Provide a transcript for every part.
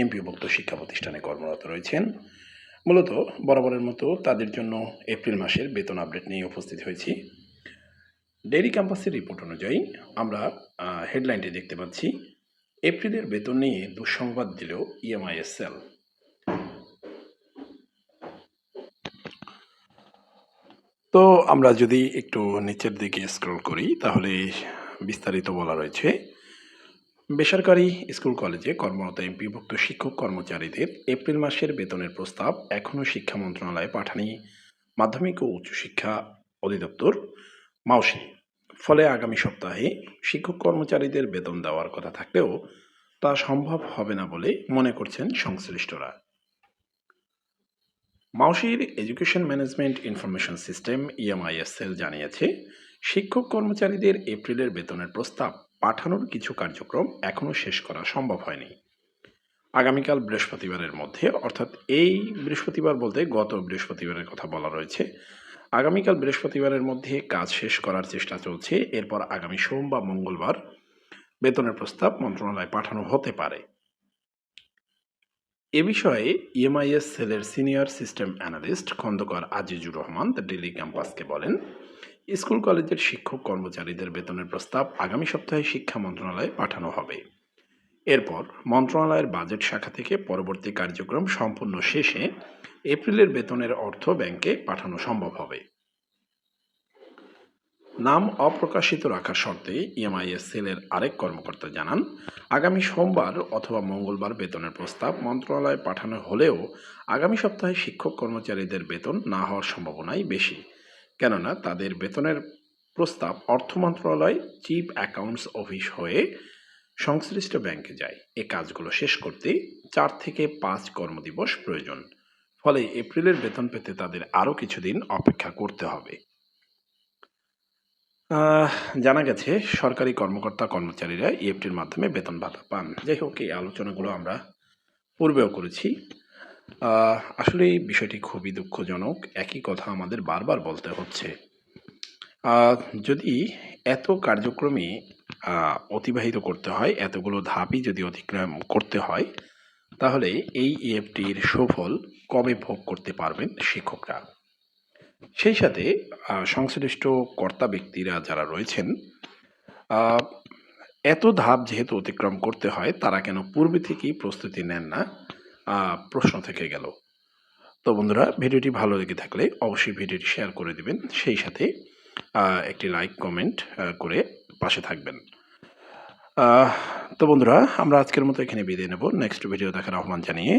এমপিভুক্ত শিক্ষা প্রতিষ্ঠানে কর্মরত রয়েছেন। মূলত বরাবরের মতো তাদের জন্য এপ্রিল মাসের বেতন আপডেট নিয়ে উপস্থিত হয়েছি। ডেইরি ক্যাম্পাসের রিপোর্ট অনুযায়ী আমরা হেডলাইনটি দেখতে পাচ্ছি। এপ্রিলের বেতন নিয়ে দুঃসংবাদ দিল ইএমআইএসএল তো আমরা যদি একটু নিচের দিকে স্ক্রল করি, তাহলে বিস্তারিত বলা রয়েছে। বেসরকারি স্কুল কলেজে কর্মরত এমপিভুক্ত শিক্ষক কর্মচারীদের এপ্রিল মাসের বেতনের প্রস্তাব এখনও শিক্ষা মন্ত্রণালয়ে পাঠানি মাধ্যমিক ও উচ্চশিক্ষা অধিদপ্তর মাউসি। ফলে আগামী সপ্তাহে শিক্ষক কর্মচারীদের বেতন দেওয়ার কথা থাকলেও তা সম্ভব হবে না বলে মনে করছেন সংশ্লিষ্টরা। মাউসির এডুকেশন ম্যানেজমেন্ট ইনফরমেশন সিস্টেম ইএমআইএসএল জানিয়েছে, শিক্ষক কর্মচারীদের এপ্রিলের বেতনের প্রস্তাব পাঠানোর কিছু কার্যক্রম এখনও শেষ করা সম্ভব হয়নি। আগামীকাল বৃহস্পতিবারের মধ্যে, অর্থাৎ এই বৃহস্পতিবার বলতে গত বৃহস্পতিবারের কথা বলা রয়েছে। আগামীকাল বৃহস্পতিবারের মধ্যে কাজ শেষ করার চেষ্টা চলছে। এরপর আগামী সোম বা মঙ্গলবার বেতনের প্রস্তাব মন্ত্রণালয়ে পাঠানো হতে পারে। এ বিষয়ে ইএমআইএস সেলের senior system analyst Khandaker Azizur Rahman the Daily ক্যাম্পাসকে বলেন, স্কুল কলেজের শিক্ষক কর্মচারীদের বেতনের প্রস্তাব আগামী সপ্তাহে শিক্ষা মন্ত্রণালয়ে পাঠানো হবে। এরপর মন্ত্রণালয়ের বাজেট শাখা থেকে পরবর্তী কার্যক্রম সম্পূর্ণ শেষে এপ্রিলের বেতনের অর্থ ব্যাংকে পাঠানো সম্ভব হবে। নাম অপ্রকাশিত রাখার শর্তে ইএমআইএস সেলের আরেক কর্মকর্তা জানান, আগামী সোমবার অথবা মঙ্গলবার বেতনের প্রস্তাব মন্ত্রণালয়ে পাঠানো হলেও আগামী সপ্তাহে শিক্ষক কর্মচারীদের বেতন না হওয়ার সম্ভাবনাই বেশি। কেননা তাদের বেতনের প্রস্তাব অর্থ মন্ত্রণালয় চিফ অ্যাকাউন্টস অফিস হয়ে সংশ্লিষ্ট ব্যাংকে যায়। এ কাজগুলো শেষ করতে চার থেকে পাঁচ কর্মদিবস প্রয়োজন। ফলে এপ্রিলের বেতন পেতে তাদের আরও কিছুদিন অপেক্ষা করতে হবে। জানা গেছে সরকারি কর্মকর্তা কর্মচারীরা ইএফটির মাধ্যমে বেতন ভাতা পান। যাই হোক, এই আলোচনাগুলো আমরা পূর্বেও করেছি। আসলে এই বিষয়টি খুবই দুঃখজনক। একই কথা আমাদের বারবার বলতে হচ্ছে। যদি এত কার্যক্রমে অতিবাহিত করতে হয়, এতগুলো ধাপই যদি অতিক্রম করতে হয়, তাহলে এই ইএফটির সুফল কবে ভোগ করতে পারবেন শিক্ষকরা? সেই সাথে সংশ্লিষ্ট কর্তা ব্যক্তিরা যারা রয়েছেন এত ধাপ যেহেতু অতিক্রম করতে হয়, তারা কেন পূর্বে থেকেই প্রস্তুতি নেন না? প্রশ্ন থেকে গেল। তো বন্ধুরা, ভিডিওটি ভালো লেগে থাকলে অবশ্যই ভিডিওটি শেয়ার করে দিবেন। সেই সাথে একটি লাইক, কমেন্ট করে পাশে থাকবেন। তো বন্ধুরা, আমরা আজকের মতো এখানে বিদায় নেব। নেক্সট ভিডিও দেখার আহ্বান জানিয়ে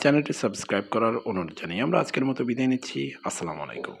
চ্যানেলটি সাবস্ক্রাইব করার অনুরোধ জানিয়ে আমরা আজকের মতো বিদায় নিচ্ছি। আসসালামু আলাইকুম।